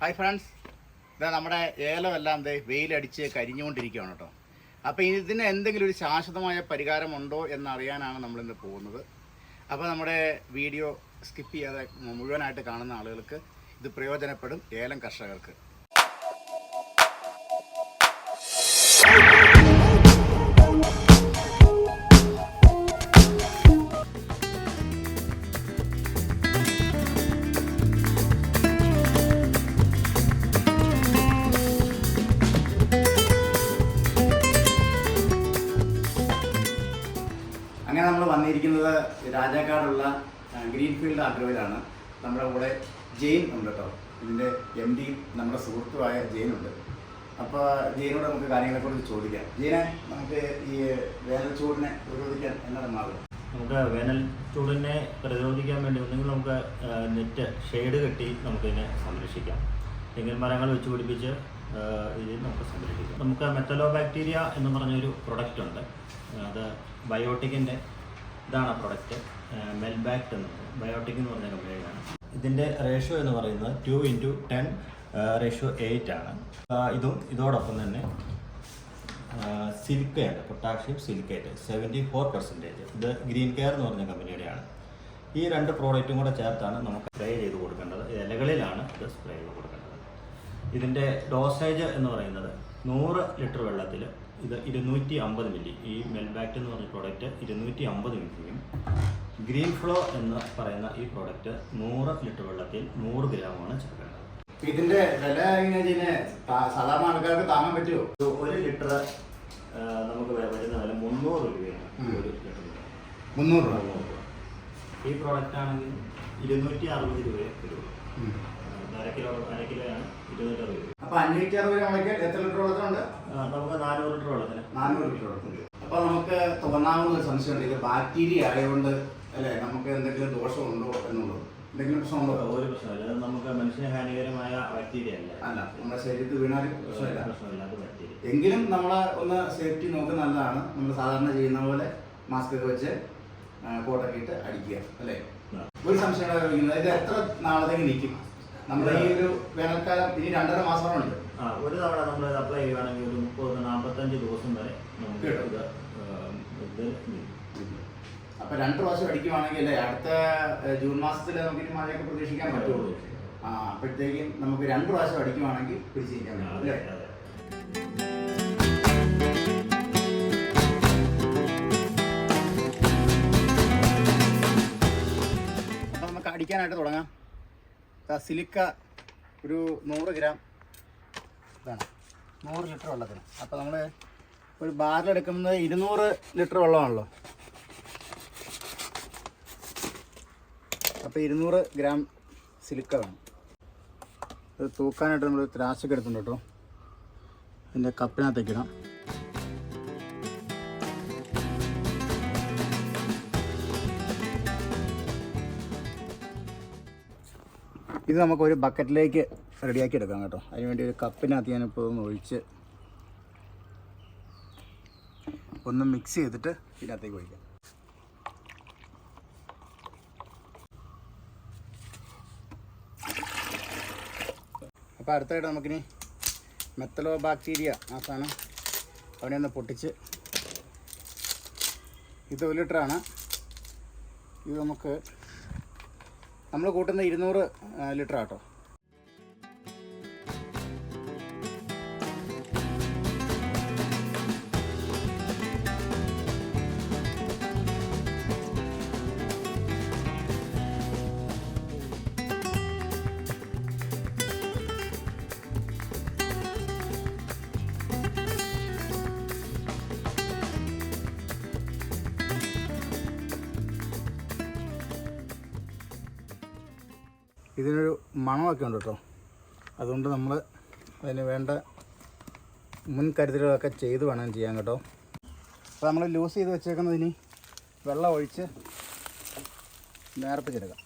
Hi friends ഇതാ നമ്മുടെ ഏലം എല്ലാം ദേ വെയിലടിച്ച് കരിഞ്ഞുകൊണ്ടിരിക്കുകയാണ് കേട്ടോ. അപ്പോൾ ഇതിന് എന്തെങ്കിലും ഒരു ശാശ്വതമായ പരിഹാരമുണ്ടോ എന്നറിയാനാണ് നമ്മളിന്ന് പോകുന്നത്. അപ്പോൾ നമ്മുടെ വീഡിയോ സ്കിപ്പ് ചെയ്യാതെ മുഴുവനായിട്ട് കാണുന്ന ആളുകൾക്ക് ഇത് പ്രയോജനപ്പെടും ഏലം കർഷകർക്ക്. രാജാക്കാടുള്ള ഗ്രീൻഫീൽഡ് ആഗ്രോയിലാണ് നമ്മുടെ കൂടെ ജെയിൻ ഉണ്ട് കേട്ടോ ഇതിന്റെ എം ഡി നമ്മുടെ സുഹൃത്തുമായ ജെയിൻ ഉണ്ട്. അപ്പോൾ ജെയിനോട് നമുക്ക് കാര്യങ്ങളെക്കുറിച്ച് ചോദിക്കാം. ജെയിനെ നമുക്ക് ഈ വേനൽ ചൂടിനെ പ്രതിരോധിക്കാൻ എന്താണ് മാർഗം? നമുക്ക് വേനൽ ചൂടിനെ പ്രതിരോധിക്കാൻ വേണ്ടി ഒന്നുകിൽ നമുക്ക് നെറ്റ് ഷെയ്ഡ് കെട്ടി നമുക്കിതിനെ സംരക്ഷിക്കാം. തെങ്ങിൻ മരങ്ങൾ വെച്ച് പിടിപ്പിച്ച് ഇതിൽ നമുക്ക് സംരക്ഷിക്കാം. നമുക്ക് മെത്തലോ ബാക്ടീരിയ എന്ന് പറഞ്ഞൊരു പ്രൊഡക്റ്റ് ഉണ്ട്. അത് ബയോട്ടിക്കിന്റെ ഇതാണ് ആ പ്രൊഡക്റ്റ് മെൽബാക്ട് എന്ന് പറയുന്നത് ബയോട്ടിക് എന്ന് പറഞ്ഞ കമ്പനിയാണ് ഇതിന്റെ റേഷ്യോ എന്ന് പറയുന്നത് two into ten ratio eight ആണ്. ഇതും ഇതോടൊപ്പം തന്നെ silicate potassium silicate seventy four percentage ഇത് ഗ്രീൻ കെയർ എന്ന് പറഞ്ഞ കമ്പനിയുടെയാണ് ഈ രണ്ട് പ്രോഡക്റ്റും കൂടെ ചേർത്താണ് നമുക്ക് സ്പ്രേ ചെയ്ത് കൊടുക്കേണ്ടത്. ഇലകളിലാണ് ഇത് സ്പ്രേ ചെയ്ത് കൊടുക്കേണ്ടത്. ഇതിന്റെ ഡോസേജ് എന്ന് പറയുന്നത് നൂറ് ലിറ്റർ വെള്ളത്തിൽ ഇത് ഇരുന്നൂറ്റി അമ്പത് മില്ലി. ഈ മെൽബാക്ട് എന്ന് പറഞ്ഞ പ്രോഡക്റ്റ് ഇരുന്നൂറ്റി അമ്പത് മില്ലിയും ഗ്രീൻ ഫ്ലോ എന്ന് പറയുന്ന ഈ പ്രോഡക്റ്റ് നൂറ് ലിറ്റർ വെള്ളത്തിൽ നൂറ് ഗ്രാമാണ് ചേർക്കേണ്ടത്. ഇതിന്റെ വില എങ്ങനെ സാധാരണ ആൾക്കാർക്ക് താങ്ങാൻ പറ്റുമോ? ഒരു- ലിറ്റർ നമുക്ക് വരുന്ന വില മുന്നൂറ് രൂപയാണ്. ഒരു ലിറ്റർ മുന്നൂറ് രൂപ. ഈ പ്രോഡക്റ്റ് ആണെങ്കിൽ ഇരുന്നൂറ്റി അറുപത് രൂപയെ വരുള്ളൂ. കിലോ അര കിലോയാണ് ഇരുന്നൂറ്റി അറുപത് രൂപ അപ്പോൾ അഞ്ഞൂറ്റി അറുപത് രൂപയ്ക്ക് എത്ര ലിറ്റർ നമുക്ക് നാനൂറ് ലിറ്റർ വെള്ളത്തിന് നാനൂറ് ലിറ്റർ വെള്ളത്തിൽ അപ്പോൾ നമുക്ക് തോന്നാവുന്ന ഒരു സംശയമുണ്ട് ഇത് ബാക്ടീരിയ ആയതുകൊണ്ട് അല്ലേ നമുക്ക് എന്തെങ്കിലും ദോഷമുണ്ടോ എന്നുള്ളത്? എന്തെങ്കിലും പ്രശ്നമുണ്ടോ? ഒരു പ്രശ്നമില്ല. അത് നമുക്ക് മനുഷ്യന് ഹാനികരമായ ബാക്ടീരിയ അല്ല? അല്ല നമ്മുടെ ശരീരത്തിൽ വീണാലും പ്രശ്നമില്ല. പ്രശ്നമില്ല അത് ബാക്ടീരിയ. എങ്കിലും നമ്മൾ ഒന്ന് സേഫ്റ്റി നോക്ക് നല്ലതാണ്. നമ്മൾ സാധാരണ ചെയ്യുന്ന പോലെ മാസ്ക് ഒക്കെ വെച്ച് കോട്ടൊക്കെ ഇട്ട് അടിക്കുക അല്ലേ? ഒരു സംശയം ഇത് എത്ര നാളത്തേക്ക് നിൽക്കും? നമ്മുടെ ഈ ഒരു വേനൽക്കാലം ഇനി രണ്ടര മാസമാണുണ്ട്. ആ ഒരു തവണ നമ്മൾ ഇത് അപ്ലൈ ചെയ്യുകയാണെങ്കിൽ ഒരു മുപ്പത് നാൽപ്പത്തഞ്ച് ദിവസം വരെ നമുക്ക് കിട്ടും. ഇത് ആ, ഇത് നിൽക്കും. അപ്പൊ രണ്ട് പ്രാവശ്യം അടിക്കുവാണെങ്കിൽ അല്ലേ അടുത്ത ജൂൺ മാസത്തിൽ നമുക്ക് ഇനി മഴയൊക്കെ പ്രതീക്ഷിക്കാൻ പറ്റുള്ളൂ. ആ അപ്പോഴത്തേക്കും നമുക്ക് രണ്ട് പ്രാവശ്യം അടിക്കുവാണെങ്കിൽ പിടിച്ചിരിക്കാൻ പറ്റുള്ളൂ പറ്റും അതെ അല്ലേ? അതെ. അപ്പൊ നമുക്ക് അടിക്കാനായിട്ട് തുടങ്ങാം. സിലിക്ക ഒരു നൂറ് ഗ്രാം ഇതാണ്. നൂറ് ലിറ്റർ വെള്ളത്തിന്. അപ്പോൾ നമ്മൾ ഒരു ബാറിലെടുക്കുന്നത് ഇരുന്നൂറ് ലിറ്റർ വെള്ളമാണല്ലോ. അപ്പോൾ ഇരുന്നൂറ് ഗ്രാം സിലിക്ക വേണം. ഇത് തൂക്കാനായിട്ട് നമ്മൾ ത്രാശൊക്കെ എടുത്തിട്ടുണ്ട് കേട്ടോ. ഇതിന്റെ കപ്പിനകത്തേക്ക് ഇത് നമുക്ക് ഒരു ബക്കറ്റിലേക്ക് റെഡിയാക്കി എടുക്കാം കേട്ടോ. അതിനുവേണ്ടി ഒരു കപ്പിനകത്ത് ഞാനിപ്പോൾ ഒന്ന് ഒഴിച്ച് ഒന്ന് മിക്സ് ചെയ്തിട്ട് ഇതിനകത്തേക്ക് ഒഴിക്കാം. അപ്പോൾ അടുത്തായിട്ട് നമുക്കിനി മെത്തലോ ബാക്ടീരിയ ആ സാധനം അവനെ ഒന്ന് പൊട്ടിച്ച് ഇത് ഒരു ലിറ്ററാണ്. ഇത് നമുക്ക് നമ്മൾ കൂട്ടുന്ന ഇരുന്നൂറ് ലിറ്റർ ആട്ടോ ഇതിനൊരു മണമൊക്കെ ഉണ്ട് കേട്ടോ. അതുകൊണ്ട് നമ്മൾ അതിന് വേണ്ട മുൻകരുതലുകളൊക്കെ ചെയ്ത് വേണം ചെയ്യാൻ കേട്ടോ. അപ്പോൾ നമ്മൾ ലൂസ് ചെയ്ത് വെച്ചേക്കുന്നത് ഇനി വെള്ളം ഒഴിച്ച് നേർപ്പിച്ചെടുക്കാം.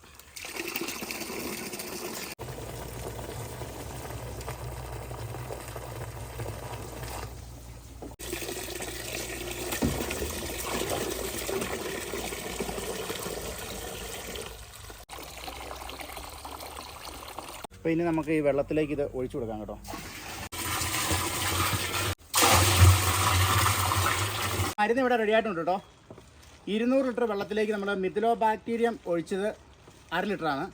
അപ്പോൾ ഇനി നമുക്ക് ഈ വെള്ളത്തിലേക്ക് ഇത് ഒഴിച്ചു കൊടുക്കാം കേട്ടോ. മരുന്ന് ഇവിടെ റെഡി ആയിട്ടുണ്ട് കേട്ടോ. ഇരുന്നൂറ് ലിറ്റർ വെള്ളത്തിലേക്ക് നമ്മൾ മിഥിലോ ബാക്ടീരിയം ഒഴിച്ചത് അര ലിറ്ററാണ്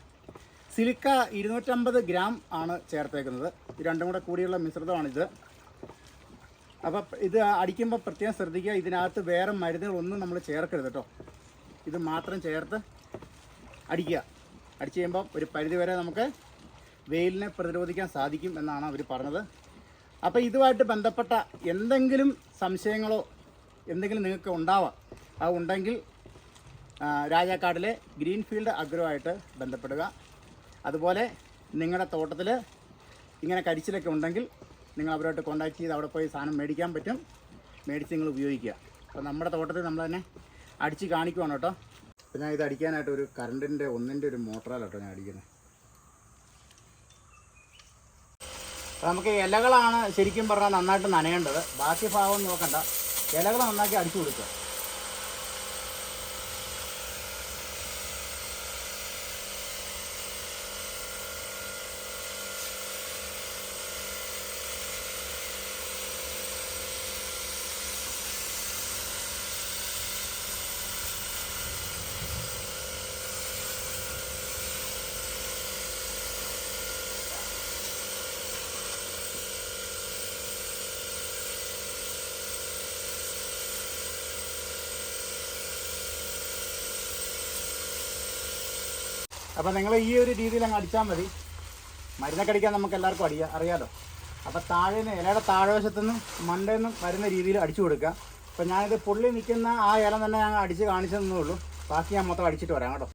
സിലിക്ക ഇരുന്നൂറ്റമ്പത് ഗ്രാം ആണ് ചേർത്തേക്കുന്നത്. രണ്ടും കൂടെ കൂടിയുള്ള മിശ്രിതമാണിത്. അപ്പോൾ ഇത് അടിക്കുമ്പോൾ പ്രത്യേകം ശ്രദ്ധിക്കുക ഇതിനകത്ത് വേറെ മരുന്നുകളൊന്നും നമ്മൾ ചേർക്കരുത് കേട്ടോ. ഇത് മാത്രം ചേർത്ത് അടിക്കുക. അടിച്ചു കഴിയുമ്പോൾ ഒരു പരിധി വരെ നമുക്ക് വെയിലിനെ പ്രതിരോധിക്കാൻ സാധിക്കും എന്നാണ് അവർ പറഞ്ഞത്. അപ്പോൾ ഇതുമായിട്ട് ബന്ധപ്പെട്ട എന്തെങ്കിലും സംശയങ്ങളോ എന്തെങ്കിലും നിങ്ങൾക്ക് ഉണ്ടാവാം. അത് ഉണ്ടെങ്കിൽ രാജാക്കാടിലെ ഗ്രീൻഫീൽഡ് അഗ്രോ ആയിട്ട് ബന്ധപ്പെടുക. അതുപോലെ നിങ്ങളുടെ തോട്ടത്തിൽ ഇങ്ങനെ കരിച്ചിലൊക്കെ ഉണ്ടെങ്കിൽ നിങ്ങൾ അവരുമായിട്ട് കോൺടാക്ട് ചെയ്ത് അവിടെ പോയി സാധനം മേടിക്കാൻ പറ്റും. മേടിച്ച് നിങ്ങൾ ഉപയോഗിക്കുക. അപ്പോൾ നമ്മുടെ തോട്ടത്തിൽ നമ്മൾ തന്നെ അടിച്ച് കാണിക്കുവാണ് കേട്ടോ. ഞാൻ ഇത് അടിക്കാനായിട്ട് ഒരു കറണ്ടിന്റെ ഒന്നിന്റെ ഒരു മോട്ടറാണ് കേട്ടോ ഞാൻ അടിക്കുന്നത്. അപ്പോൾ നമുക്ക് ഇലകളാണ് ശരിക്കും പറഞ്ഞാൽ നന്നായിട്ട് നനയേണ്ടത്. ബാക്കി ഭാഗം നോക്കണ്ട. ഇലകൾ നന്നാക്കി അടിച്ചു കൊടുക്കുക. അപ്പോൾ നിങ്ങൾ ഈ ഒരു രീതിയിൽ അങ്ങ് അടിച്ചാൽ മതി. മരുന്നൊക്കെ അടിക്കാൻ നമുക്ക് എല്ലാവർക്കും അടിയാ അറിയാലോ. അപ്പോൾ താഴെ നിന്ന് ഇലയുടെ താഴ്വശത്തു നിന്ന് മണ്ടയിൽ നിന്നും വരുന്ന രീതിയിൽ അടിച്ചു കൊടുക്കുക. അപ്പോൾ ഞാനിത് പുള്ളി നിൽക്കുന്ന ആ ഇല തന്നെ ഞാൻ അടിച്ച് കാണിച്ചതെന്നേ ഉള്ളൂ. ബാക്കി ഞാൻ മൊത്തം അടിച്ചിട്ട് വരാം കേട്ടോ.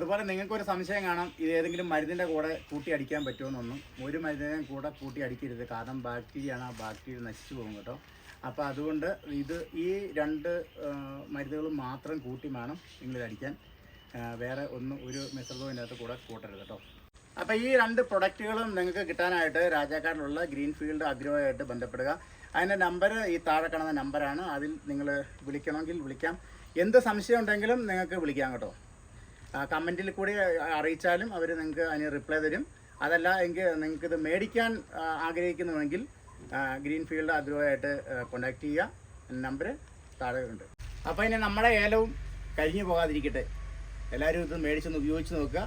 അതുപോലെ നിങ്ങൾക്ക് ഒരു സംശയം കാണാം ഇത് ഏതെങ്കിലും മരുന്നിന്റെ കൂടെ കൂട്ടി അടിക്കാൻ പറ്റുമെന്നൊന്നും. ഒരു മരുന്നിനും കൂടെ കൂട്ടി അടിക്കരുത്. കാരണം ബാക്ടീരിയയാണ് ആ ബാക്ടീരിയ നശിച്ചു പോകും കേട്ടോ. അപ്പോൾ അതുകൊണ്ട് ഇത് ഈ രണ്ട് മരുന്നുകൾ മാത്രം കൂട്ടി വേണം നിങ്ങളിത് അടിക്കാൻ. വേറെ ഒന്നും ഒരു മിശ്രിതവും ഇതിനകത്ത് കൂടെ കൂട്ടരുത് കേട്ടോ. അപ്പോൾ ഈ രണ്ട് പ്രൊഡക്റ്റുകളും നിങ്ങൾക്ക് കിട്ടാനായിട്ട് രാജാക്കാടിലുള്ള ഗ്രീൻ ഫീൽഡ് അഗ്രോയായിട്ട് ബന്ധപ്പെടുക. അതിന്റെ നമ്പർ ഈ താഴെ കാണുന്ന നമ്പറാണ് അതിൽ നിങ്ങൾ വിളിക്കണമെങ്കിൽ വിളിക്കാം. എന്ത് സംശയം ഉണ്ടെങ്കിലും നിങ്ങൾക്ക് വിളിക്കാം കേട്ടോ. കമന്റിൽ കൂടി അറിയിച്ചാലും അവർ നിങ്ങൾക്ക് അതിന് റിപ്ലൈ തരും. അതല്ല എങ്കിൽ നിങ്ങൾക്ക് ഇത് മേടിക്കാൻ ആഗ്രഹിക്കുന്നുവെങ്കിൽ ഗ്രീൻ ഫീൽഡ് അതുമായിട്ട് കോണ്ടാക്ട് ചെയ്യുക. നമ്പർ താഴെ ഉണ്ട്. അപ്പോൾ ഇനി നമ്മുടെ ഏലവും കഴിഞ്ഞു പോകാതിരിക്കട്ടെ. എല്ലാവരും ഇത് മേടിച്ചൊന്ന് ഉപയോഗിച്ച് നോക്കുക.